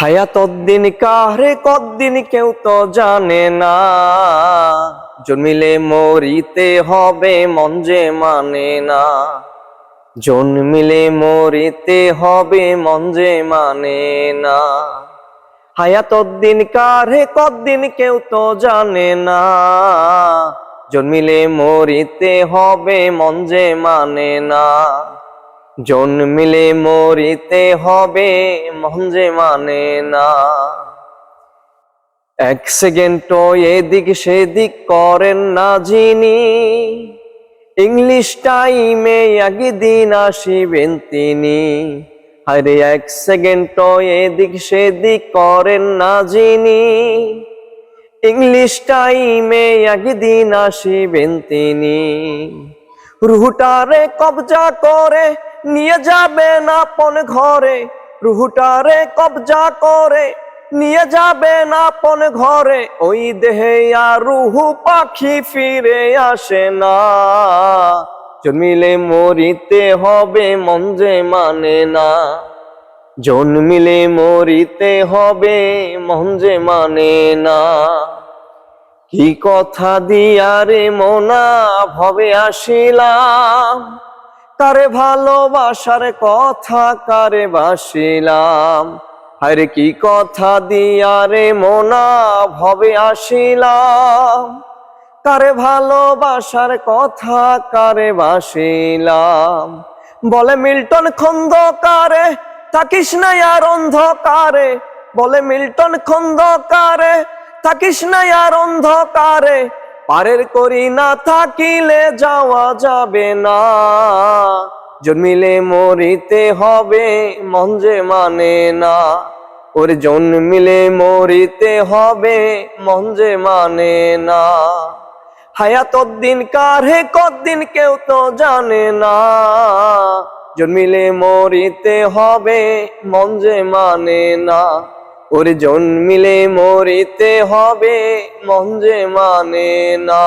হায়াত দিন কারে কদিন কেউ তো জানে না। জন্মিলে মরিতে হবে মন যে মানে না। জন্মিলে মরিতে হবে মন যে মানে না। হায়াত দিন কারে কদিন কেউ তো জানে না। জন্মিলে মরিতে হবে মন যে মানে না। জন্মিলে মরিতে হবে মন যে মানে না। এক সেকেন্ড এদিক সেদিক করেন না যিনি। ইংলিশ টাইমে একদিন আসিবেন তিনি। আরে এক সেকেন্ড এদিক সেদিক করেন না যিনি। ইংলিশ টাইমে একদিন আসিবেন তিনি। রুহুটারে কবজা করে নিয়ে যাবেন আপন ঘরে, রুহুটারে কবজা করে। নিয়ে যাবেন আপন ঘরে, ওই দেহে আর রুহু পাখি ফিরে আসে না। জন্মিলে মরিতে হবে মন যে মানে না। জন্মিলে মরিতে হবে মন যে মানে না। কি কথা দিয়ারে মোনা ভবে আসিলাম। কারে ভালোবাসার কথা কারে বাসিলাম? আরে কি কথা দিয়ারে মোনা ভবে আসিলাম? কারে ভালোবাসার কথা কারে বাসিলাম? বলে, মিল্টন খন্দকারে থাকিস না আর অন্ধকারে? বলে, মিল্টন খন্দকারে থাকিস না আর অন্ধকারে? পারের করি না থাকিলে যাওয়া যাবে না। জন্মিলে মরিতে হবে, মন যে মানে না। ওর জন্মিলে মরিতে হবে, মন যে মানে না। হায়াত দিন কারে কদিন কেউ তো জানে না। জন্মিলে মরিতে হবে, মন যে মানে না। ওরে জন্মিলে মরিতে হবে মন যে মানে না।